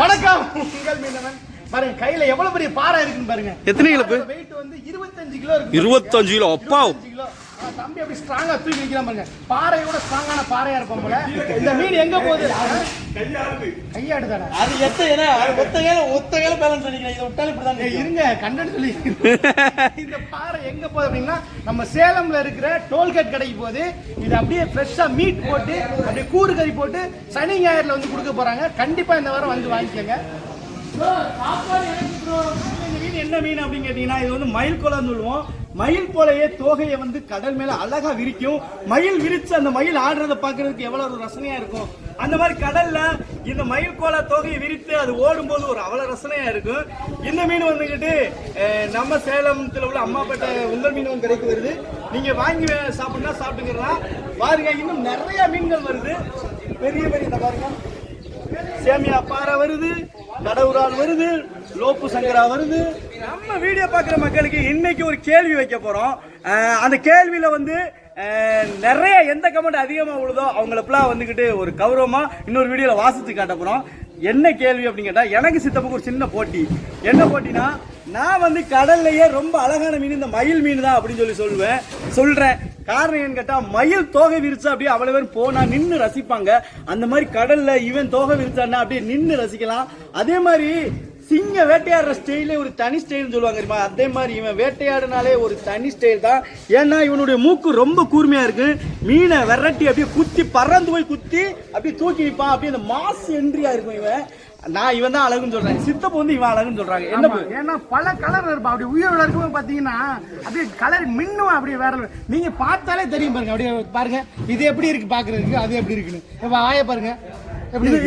வணக்கம் உங்கள் மீனவன். பாருங்க கையில எவ்வளவு பெரிய பாறை இருக்குன்னு பாருங்க. எத்தனை கிலோ வெயிட் வந்து இருபத்தஞ்சு கிலோ இருக்கு இருபத்தஞ்சு கிலோ. அப்பா 25 கிலோ. தம்பி அப்படி ஸ்ட்ராங்கா தூக்கி வைக்கலாம் பாருங்க. பாறையோட ஸ்ட்ராங்கான பாறையா இருக்கும் போல. இந்த மீன் எங்க போகுது? கையாடுதாடா அது எத்த ஏன்னா ஒத்த கையில ஒத்த கையில பேலன்ஸ் பண்ணிக்கிறேன் இதை விட்டாலும் தெரியும். இருங்க கண்டென்ட் சொல்லி. இந்த பாறை எங்க போகுது அப்படின்னா நம்ம சேலம்ல இருக்கிற டோல்கேட் கடைக்கு போகுது. இது அப்படியே ஃப்ரெஷ்ஷா மீட் போட்டு அப்படியே கூறு கறி போட்டு சனி ஞாயிறுல வந்து கொடுக்க போறாங்க. கண்டிப்பா இந்த வாரம் வந்து வாங்கிக்கோங்க. சாப்பாடு எனக்கு என்ன மீன் அப்படின்னு கேட்டீங்கன்னா இது வந்து மயில் கோலான்னு சொல்லுவோம். மயில் போலயே தோகையை வந்து கடல் மேல அழகா விரிக்கும். மயில் விரிச்சு அந்த மயில் ஆடுறத பாக்குறதுக்கு எவ்வளவு ஒரு ரசனையா இருக்கும். அந்த மாதிரி கடல்ல இந்த மயில் கோலா தோகையை விரித்து அது ஓடும்போது ஒரு அவ்வளவு ரசனையா இருக்கும். இந்த மீன் வந்துகிட்டு நம்ம சேலத்துல உள்ள அம்மாப்பேட்டை உங்கள் மீன் கிடைக்கு வருது. நீங்க வாங்கி வே- சாப்பிடுனா சாப்பிட்டுக்கலாம் பாருங்க இன்னும் நிறைய மீன்கள் வருது. பெரிய பெரிய இந்த பாருங்க. சேமியா பாறை வருது கடவுரால் வருது லோப்பு சங்கரா வருது. நம்ம வீடியோ பார்க்குற மக்களுக்கு இன்னைக்கு ஒரு கேள்வி வைக்க போகிறோம் அந்த கேள்வியில் வந்து நிறைய எந்த கமெண்ட் அதிகமாக விழுதோ அவங்களப்பெல்லாம் வந்துக்கிட்டு ஒரு கௌரவமாக இன்னொரு வீடியோவில் வாசித்து காட்ட போகிறோம் என்ன கேள்வி அப்படின்னு கேட்டால் எனக்கு சித்தப்புக்கு ஒரு சின்ன போட்டி. என்ன போட்டினா நான் வந்து கடல்லையே ரொம்ப அழகான மீன் இந்த மயில் மீன் தான் அப்படின்னு சொல்லி சொல்லுவேன். சொல்கிறேன் காரணம் ஏன்னு கேட்டால் மயில் தோகை விரிச்சா அப்படியே அவ்வளோ பேர் போனால் நின்று ரசிப்பாங்க. அந்த மாதிரி கடலில் இவன் தோகை விரிச்சான்னா அப்படியே நின்று ரசிக்கலாம். அதே மாதிரி சிங்க வேட்டையாடுற ஸ்டைலே ஒரு தனி ஸ்டைல்னு சொல்லுவாங்க தெரியுமா? அதே மாதிரி இவன் வேட்டையாடுனாலே ஒரு தனி ஸ்டைல் தான். ஏன்னா இவனுடைய மூக்கு ரொம்ப கூர்மையா இருக்கு. மீனை விரட்டி அப்படியே குத்தி பறந்து போய் குத்தி அப்படியே தூக்கி நிற்பான் அப்படியே அந்த மாஸ் என்ட்ரியா இருக்கும் இவன். நான் இவன் தான் அழகுன்னு சொல்றேன். சித்தப்பு வந்து இவன் அழகுன்னு சொல்றாங்க. என்ன ஏன்னா பல கலர் இருப்பா அப்படி உயிரோட இருக்கும்போது பாத்தீங்கன்னா அப்படியே கலர் மின்னும் அப்படியே வேற. நீங்க பார்த்தாலே தெரியும் பாருங்க. அப்படியே பாருங்க. இது எப்படி இருக்கு பாக்குறதுக்கு? அது எப்படி இருக்குன்னு. இப்ப ஆய பாருங்க.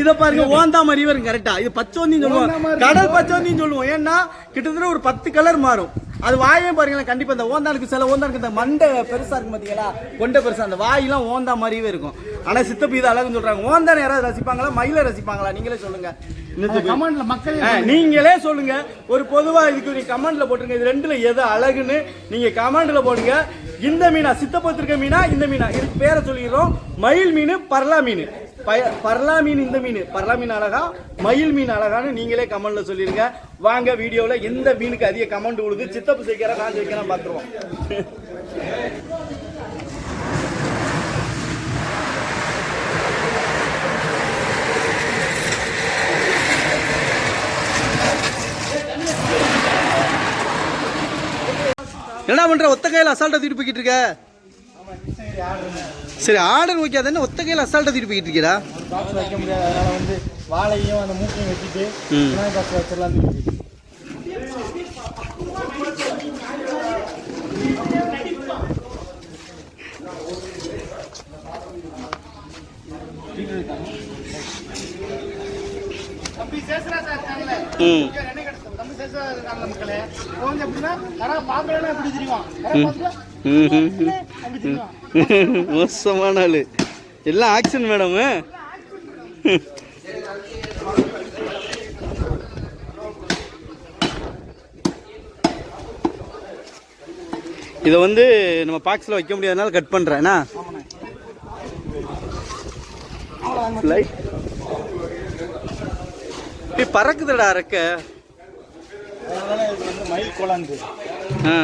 இது பாருங்க ஓந்தா மாதிரி வரும் கரெக்டா? இது பச்சோந்தின்னு சொல்லுவோம் கடல் பச்சோந்தின்னு சொல்லுவோம். ஏன்னா கிட்டத்தட்ட ஒரு பத்து கலர் மாறும். அது வாயே பாருங்களேன் கண்டிப்பா இந்த ஓந்தானுக்கு சில ஓந்தானுக்கு இந்த மண்டை பெருசா இருக்கும் பாத்தீங்களா? கொண்டை பெருசா. அந்த வாயெல்லாம் ஓந்தா மாதிரியே இருக்கும். ஆனா சித்தப்பு இது அழகுன்னு சொல்றாங்க. ஓந்தான யாராவது ரசிப்பாங்களா? மயில ரசிப்பாங்களா? நீங்களே சொல்லுங்க. அந்த இன்னத்துக்கு. கமெண்ட்ல மக்கள் நீங்களே சொல்லுங்க. ஒரு பொதுவா இதுக்கு நீங்க கமெண்ட்ல போட்டுருங்க. இது ரெண்டுல எது அழகுன்னு நீங்க கமெண்ட்ல போடுங்க. இந்த மீனா சித்தப்பத்திருக்க மீனா இந்த மீனா. இதுக்கு பேரை சொல்லிடுறோம். மயில் மீன் பர்லா மீன். பர்லா மீன் இந்த மீன் பர்லா மீன் அழகா மயில் மீன் அழகான்னு நீங்களே கமெண்ட்ல சொல்லிருங்க. வாங்க வீடியோவில் எந்த மீனுக்கு அதிக கமெண்ட் விழுது சித்தப்பு சேர்க்கிறா நான் சேர்க்கிறேன் பார்த்துருவோம். என்ன பண்ற? ஒத்த கையில அசால்ட்டா தூக்கிட்டு போய்கிட்டு இருக்க. சரி ஆர்டர் வைக்காத என்ன ஒத்த கையில அசால்ட்டா தூக்கிட்டு போய்கிட்டு இருக்கீடா பாக்ஸ் வைக்க முடியாது. அதனால வந்து வாழையும் அந்த மூக்கையும் வச்சுட்டு ம். பாக்ஸ் வச்சிடலாம் ம். மக்களே. கொஞ்சம் எப்படின்னா யாராவது பார்க்கலன்னா எப்படி தெரியும்? மோசமான ஆளு. எல்லாம் ஆக்ஷன் மேடம் இதை வந்து நம்ம பாக்ஸில் வைக்க முடியாதனால கட் இப்படி பறக்குதுடா ரெக்க அதனால இது வந்து மயில் கோலாந்து ஆ.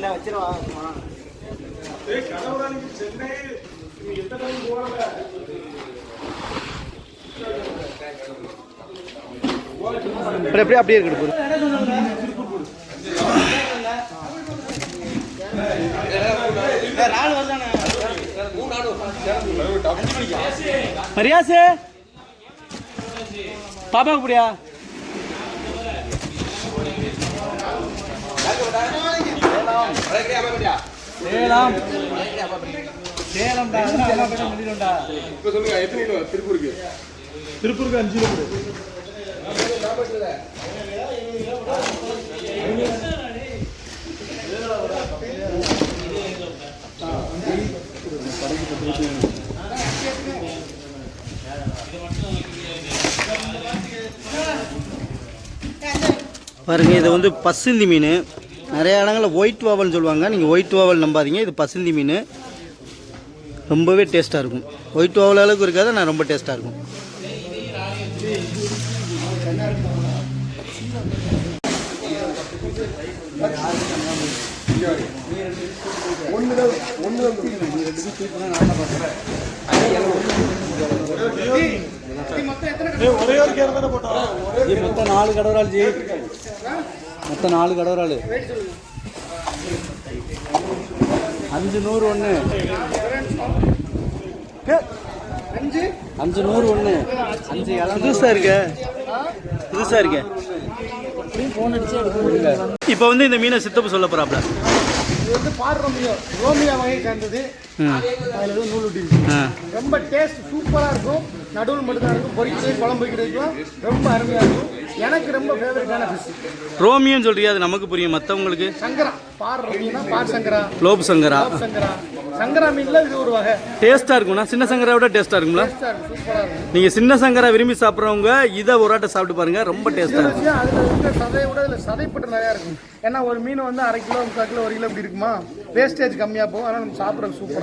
இல்லை வச்சிருவா அப்புறம் எப்படியே அப்படியே போது மரியாசே. பாப்பா அப்படியா சேலம். சேலம்டா இப்போ சொல்லுங்க எத்தனை கிலோ திருப்பூருக்கு திருப்பூருக்கு அஞ்சு கிலோ பாருங்க இது வந்து பசுந்தி மீன். நிறைய இடங்களில் ஒயிட் வாவல்னு சொல்லுவாங்க. நீங்கள் ஒயிட் வாவல் நம்பாதீங்க. இது பசுந்தி மீன். ரொம்பவே டேஸ்ட்டாக இருக்கும். ஒயிட் வாவல் அளவுக்கு இருக்காது ஆனால் ரொம்ப டேஸ்ட்டாக இருக்கும். மொத்தம் நாலு கடவுரால் ஜி மொத்தம் நாலு கடவுரால் அஞ்சு நூறு ஒன்று அஞ்சு அஞ்சு நூறு ஒன்று அஞ்சு புதுசாக இருக்க. புதுசாக இருக்க. இப்போ வந்து இந்த மீனை சித்தப்பு சொல்ல போகிறாப்ல இது வந்து பார் ரோமியோ. ரோமியோ வகையை சேர்ந்தது. அதில் வந்து நூல் விட்டு ஆ ரொம்ப டேஸ்ட் சூப்பராக இருக்கும். நடுவில் மட்டும்தான் இருக்கும். பொரிக்கிறது குழம்பு வைக்கிறதுக்கும் ரொம்ப அருமையாக இருக்கும். எனக்கு ரொம்ப ஃபேவரட்டான ஃபிஷ் ரோமியோன்னு சொல்றியா? அது நமக்கு புரியும். மற்றவங்களுக்கு சங்கரா. பார் ரோமியோனா பார் சங்கரா. லோப் சங்கரா. சங்கரா. சங்கரா மீனில் இது ஒரு வகை. டேஸ்ட்டாக இருக்கும்னா சின்ன சங்கரா விட டேஸ்ட்டாக இருக்கும்ல? நீங்கள் சின்ன சங்கரா விரும்பி சாப்பிட்றவங்க இதை ஒரு ஆட்டை சாப்பிட்டு பாருங்க. ரொம்ப டேஸ்ட்டாக இருக்கும். அதில் இருக்க சதையை விட இதில் சதைப்பட்டு நிறையா இருக்கும். ஏன்னா ஒரு மீன் வந்து அரை கிலோ முக்கால் கிலோ ஒரு கிலோ இப்படி இருக்குமா? வேஸ்டேஜ் கம்மியாக போகும். அதனால் நம்ம சாப்பிட்றது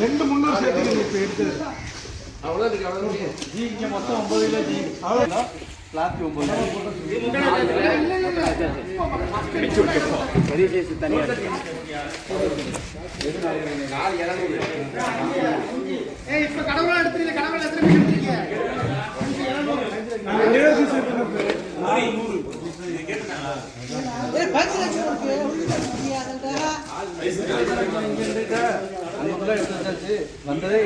ரெண்டு முந்நூறு சேர்த்துக்கணும் இப்போ எடுத்தது அவ்வளோ இருக்கு அவ்வளோ இருக்கு ஏய் இப்போ கடவுளா எடுத்துருங்க கடவுளா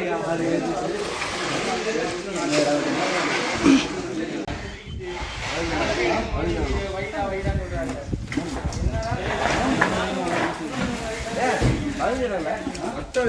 எத்தனை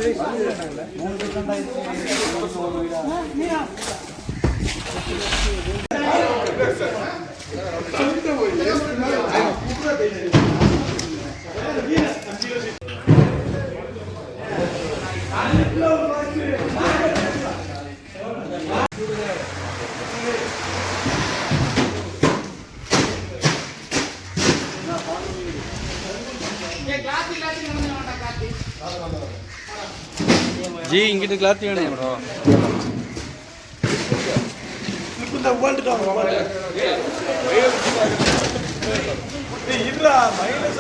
ஜி இங்கிட்டு கிளாத்தி வேணும் ப்ரோ இருடா மைனஸ்